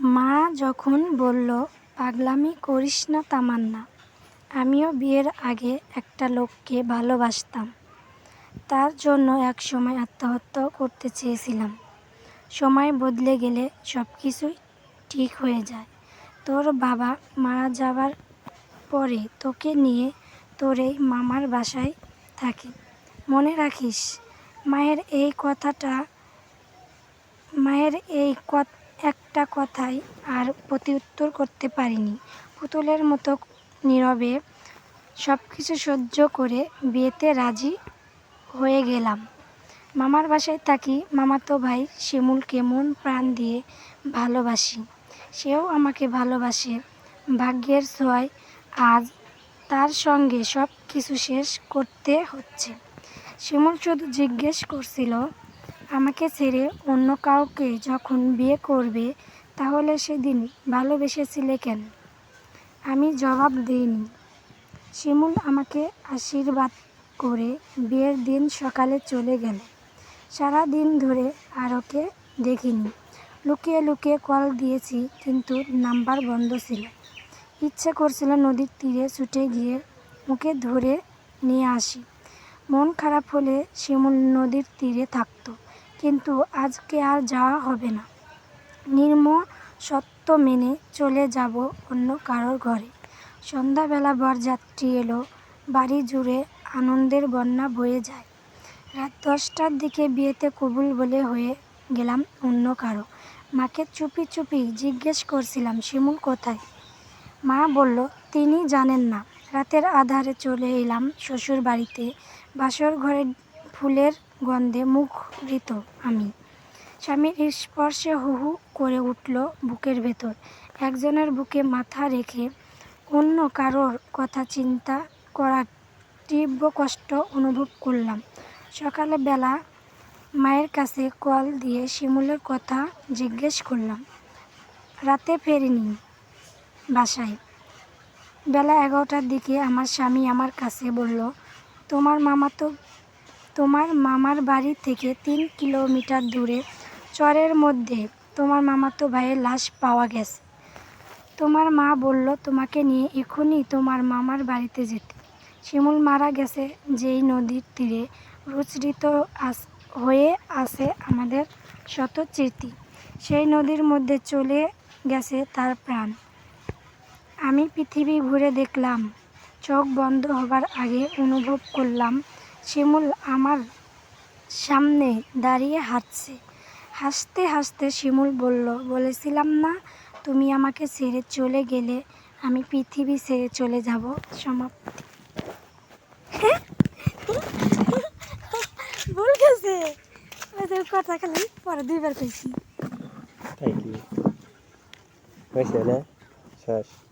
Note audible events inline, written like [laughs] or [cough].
মা যখন বলল, পাগলামি করিস না তামান্না, আমিও বিয়ের আগে একটা লোককে ভালোবাসতাম। তার জন্য এক সময় আত্মহত্যাও করতে চেয়েছিলাম। সময় বদলে গেলে সব কিছুই ঠিক হয়ে যায়। তোর বাবা মারা যাবার পরে তোকে নিয়ে তোর এই মামার বাসায় থাকি। মনে রাখিস, মায়ের এই কথাটা, মায়ের এই কত- একটা কথাই আর প্রতিউত্তর করতে পারিনি। পুতুলের মতো নীরবে সব কিছু সহ্য করে বিয়েতে রাজি হয়ে গেলাম। মামার বাসায় থাকি, মামাতো ভাই শিমুলকে মন প্রাণ দিয়ে ভালোবাসি। সেও আমাকে ভালোবাসে। ভাগ্যের ছোঁয়ায় আজ তার সঙ্গে সব কিছু শেষ করতে হচ্ছে। শিমুল শুধু জিজ্ঞেস করছিল আমাকে ছেড়ে অন্য কাউকে যখন বিয়ে করবে, তাহলে সেদিন ভালোবেসেছিলে কেন? আমি জবাব দিইনি। শিমুল আমাকে আশীর্বাদ করে বিয়ের দিন সকালে চলে গেল। সারা দিন ধরে আর ওকে দেখিনি। লুকিয়ে লুকিয়ে কল দিয়েছি, কিন্তু নাম্বার বন্ধ ছিল। ইচ্ছে করছিল নদীর তীরে ছুটে গিয়ে মুখে ধরে নিয়ে আসি। মন খারাপ হলে শিমুল নদীর তীরে থাকতো। কিন্তু আজকে আর যাওয়া হবে না। নির্ম সত্য মেনে চলে যাব অন্য কারোর ঘরে। সন্ধ্যাবেলা বরযাত্রী এলো, বাড়ি জুড়ে আনন্দের বন্যা বয়ে যায়। রাত দশটার দিকে বিয়েতে কবুল বলে হয়ে গেলাম অন্য কারও। মাকে চুপি চুপি জিজ্ঞেস করছিলাম, শিমুল কোথায়? মা বলল, তিনি জানেন না। রাতের আধারে চলে এলাম শ্বশুর বাড়িতে বাসর ঘরে ফুলের গন্ধে মুখরিত আমি। স্বামীর স্পর্শে হু হু করে উঠল বুকের ভেতর। একজনের বুকে মাথা রেখে অন্য কারোর কথা চিন্তা করার তীব্র কষ্ট অনুভব করলাম। সকালে বেলা মায়ের কাছে কল দিয়ে শিমুলের কথা জিজ্ঞেস করলাম, রাতে ফেরিনি বাসায়? বেলা এগারোটার দিকে আমার স্বামী আমার কাছে বলল, তোমার মামা তো তোমার মামার বাড়ি থেকে তিন কিলোমিটার দূরে, চরের মধ্যে। তোমার মামাতো ভাইয়ের লাশ পাওয়া গেছে। তোমার মা বলল, তোমাকে নিয়ে এখনই তোমার মামার বাড়িতে যেতে। শিমুল মারা গেছে যেই নদীর তীরে। রুচরিত আস- হয়ে আছে আমাদের শত স্মৃতি। সেই নদীর মধ্যে চলে গেছে তার প্রাণ। আমি পৃথিবী ঘুরে দেখলাম। চোখ বন্ধ হবার আগে অনুভব করলাম শিমুল আমার সামনে দাঁড়িয়ে হাঁটছে। হাসতে হাসতে শিমুল বলল, বলেছিলাম না তুমি আমাকে ছেড়ে চলে গেলে, আমি পৃথিবী ছেড়ে চলে যাব। সমাপ্তি। [laughs] ভুল গেছে। কথা খালি পরে দুইবার শেষ।